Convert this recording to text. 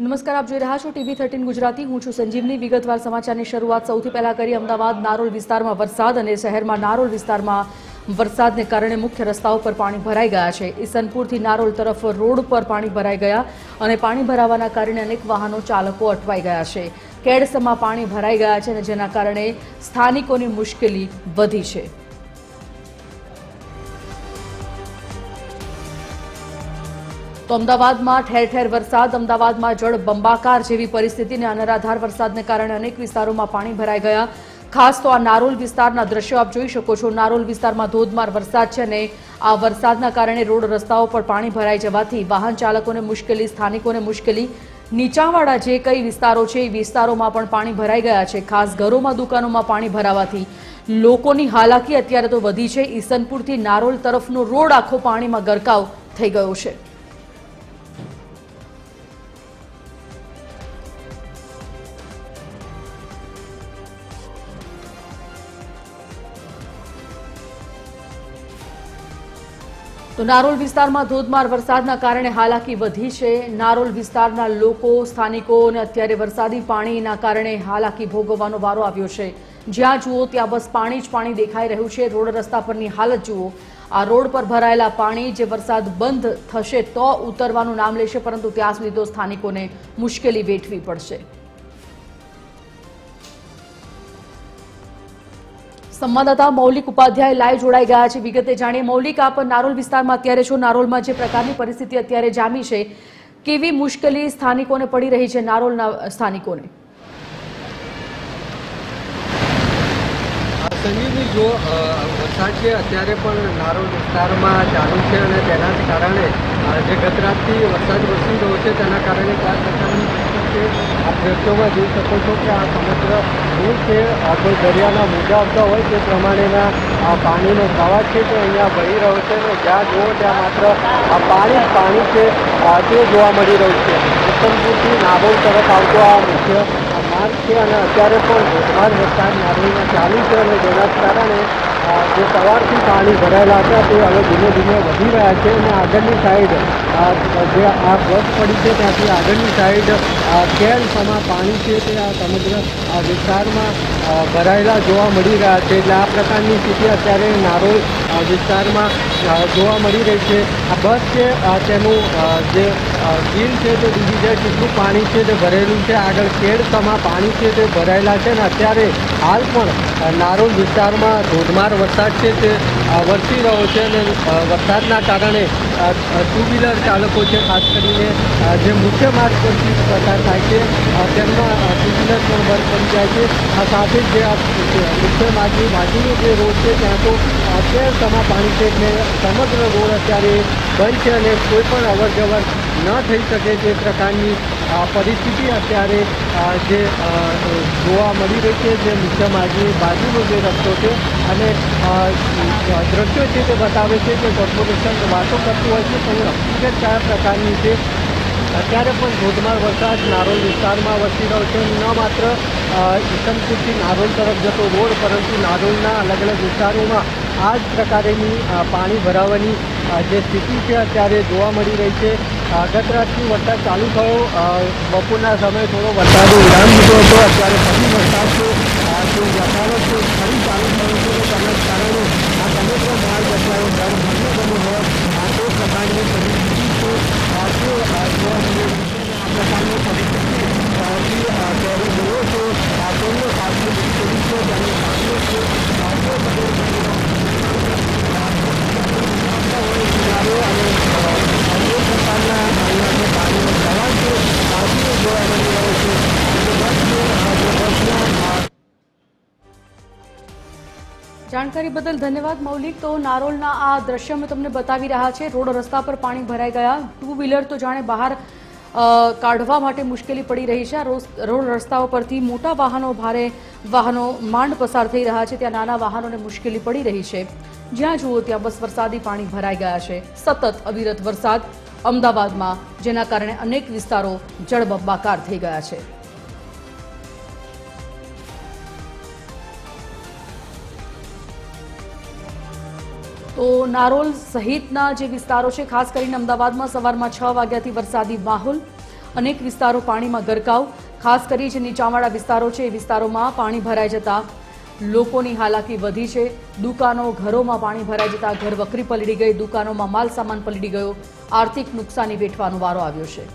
નમસ્કાર, આપ જોઈ રહ્યા છો ટીવી થર્ટીન ગુજરાતી. હું છું સંજીવની. વિગતવાર સમાચારની શરૂઆત સૌથી પહેલા કરી અમદાવાદ, નારોલ વિસ્તારમાં વરસાદ અને શહેરમાં નારોલ વિસ્તારમાં વરસાદને કારણે મુખ્ય રસ્તાઓ પર પાણી ભરાઈ ગયા છે. ઈસનપુરથી નારોલ તરફ રોડ પર પાણી ભરાઈ ગયા અને પાણી ભરાવાના કારણે અનેક વાહનો ચાલકો અટવાઈ ગયા છે. કેડસમાં પાણી ભરાઈ ગયા છે અને જેના કારણે સ્થાનિકોની મુશ્કેલી વધી છે. તો અમદાવાદમાં ઠેર ઠેર વરસાદ, અમદાવાદમાં જળ બંબાકાર જેવી પરિસ્થિતિ અને અનરાધાર વરસાદને કારણે અનેક વિસ્તારોમાં પાણી ભરાઈ ગયા. ખાસ તો આ નારોલ વિસ્તારના દ્રશ્યો આપ જોઈ શકો છો. નારોલ વિસ્તારમાં ધોધમાર વરસાદ છે અને આ વરસાદના કારણે રોડ રસ્તાઓ પર પાણી ભરાઈ જવાથી વાહન ચાલકોને મુશ્કેલી, સ્થાનિકોને મુશ્કેલી. નીચાવાળા જે કઈ વિસ્તારો છે, એ વિસ્તારોમાં પણ પાણી ભરાઈ ગયા છે. ખાસ ઘરોમાં, દુકાનોમાં પાણી ભરાવાથી લોકોની હાલાકી અત્યારે તો વધી છે. ઈસનપુરથી નારોલ તરફનો રોડ આખો પાણીમાં ગરકાવ થઈ ગયો છે. તો નારોલ વિસ્તારમાં ધોધમાર વરસાદના કારણે હાલાકી વધી છે. નારોલ વિસ્તારના લોકો સ્થાનિકોને અત્યારે વરસાદી પાણીના કારણે હાલાકી ભોગવવાનો વારો આવ્યો છે. જ્યાં જુઓ ત્યાં બસ પાણી જ પાણી દેખાઈ રહ્યું છે. રોડ રસ્તા પરની હાલત જુઓ. આ રોડ પર ભરાયેલા પાણી જે વરસાદ બંધ થશે તો ઉતરવાનું નામ લેશે, પરંતુ ત્યાં સુધી તો સ્થાનિકોને મુશ્કેલી વેઠવી પડશે. સંવાદદાતા મૌલિક ઉપાધ્યાય લાઈવ જોડાઈ ગયા છે. વિગતે જાણીએ, મૌલિક, આપ નારોલ વિસ્તારમાં અત્યારે છો. નારોલમાં જે પ્રકારની પરિસ્થિતિ અત્યારે જામી છે, કેવી મુશ્કેલી સ્થાનિકોને પડી રહી છે નારોલના સ્થાનિકોને? સંજીવની જો વરસાદ છે, અત્યારે પણ નારોલ વિસ્તારમાં ચાલુ છે અને તેના કારણે જે ગત રાતથી વરસાદ વરસી રહ્યો છે, તેના કારણે કયા પ્રકારની છે આ દ્રશ્યોમાં જોઈ શકો છો કે આ સમગ્ર રોડ છે. કોઈ દરિયાના મોજા આવતા હોય તે પ્રમાણેના આ પાણીનો પ્રવાહ છે તે અહીંયા વહી રહ્યો છે અને જ્યાં જુઓ ત્યાં માત્ર આ પાણી પાણી છે. તે જોવા મળી રહ્યું છે. ઉત્તમપુરથી નારોલ તરફ આવતો આ મુખ્ય માર્ગ છે અને અત્યારે પણ ધોધમાર વરસાદ નારોલમાં ચાલુ છે અને જેના કારણે જે સવારથી પાણી ભરાયેલા હતા, તે હવે ધીમે ધીમે વધી રહ્યા છે અને આગળની સાઈડ જે આ બસ પડી છે ત્યાંથી આગળની સાઈડ કેલસમાં પાણી છે તે આ સમગ્ર વિસ્તારમાં ભરાયેલા જોવા મળી રહ્યા છે. એટલે આ પ્રકારની સ્થિતિ અત્યારે નારોલ વિસ્તારમાં જોવા મળી રહી છે. આ બસ છે તેનું જે વ્હીલ છે તે ડૂબી જાય કેટલું પાણી છે તે ભરેલું છે? આગળ કેડતામાં પાણી છે તે ભરાયેલા છે અને અત્યારે હાલ પણ નારોલ વિસ્તારમાં ધોધમાર વરસાદ છે તે વરસી રહ્યો છે અને વરસાદના કારણે ટુ વ્હીલર ચાલકો છે, ખાસ કરીને જે મુખ્ય માર્ગ પરથી પસાર થાય છે તેમના ટુ વ્હીલર પણ બંધ પડી જાય છે. આ સાથે જ મુખ્ય માર્ગની બાજુનો જે રોડ છે ત્યાં તો અત્યારે પાણી છે એટલે સમગ્ર રોડ અત્યારે બંધ છે અને કોઈ પણ અવર જવર ન થઈ શકે તે પ્રકારની પરિસ્થિતિ અત્યારે જે જોવા મળી રહી છે, જે મુખ્ય માર્ગની બાજુનો જે રસ્તો છે અને દ્રશ્યો છે તે બતાવે છે કે કોર્પોરેશન વાતો કરતું હોય છે પણ હકીકત કયા પ્રકારની છે? અત્યારે પણ ધોધમાર વરસાદ નારોલ વિસ્તારમાં વરસી રહ્યો છે, ન માત્ર ઈસમપુરથી નારોલ તરફ જતો રોડ, પરંતુ નારોલના અલગ અલગ વિસ્તારોમાં આ જ પ્રકારેની પાણી ભરાવાની જે સ્થિતિ છે અત્યારે જોવા મળી રહી છે. ગત રાતથી વરસાદ ચાલુ થયો. બપોરના સમયે થોડો વરસાદ વિરામ લીધો હતો. અત્યારે ફરી વરસાદ છે જાણકારી બદલ ધન્યવાદ, મૌલિક. તો નારોલના આ દ્રશ્ય અમે તમને બતાવી રહ્યા છે રોડ રસ્તા પર પાણી ભરાઈ ગયા. ટુ વ્હીલર તો જાણે બહાર કાઢવા માટે મુશ્કેલી પડી રહી છે. રોડ રસ્તાઓ પરથી મોટા વાહનો, ભારે વાહનો માંડ પસાર થઈ રહ્યા છે. ત્યાં નાના વાહનોને મુશ્કેલી પડી રહી છે. જ્યાં જુઓ ત્યાં બસ વરસાદી પાણી ભરાઈ ગયા છે. સતત અવિરત વરસાદ અમદાવાદમાં, જેના કારણે અનેક વિસ્તારો જળબંબાકાર થઈ ગયા છે. તો નારોલ સહિતના જે વિસ્તારો છે, ખાસ કરીને અમદાવાદમાં સવારમાં છ વાગ્યાથી વરસાદી માહોલ, અનેક વિસ્તારો પાણીમાં ગરકાવ. ખાસ કરી જે નીચાણવાળા વિસ્તારો છે, એ વિસ્તારોમાં પાણી ભરાઈ જતા લોકોની હાલાકી વધી છે. દુકાનો, ઘરોમાં પાણી ભરાઈ જતા ઘર વકરી પલળી ગઈ, દુકાનોમાં માલ સામાન પલળી ગયો. આર્થિક નુકસાની વેઠવાનો વારો આવ્યો છે.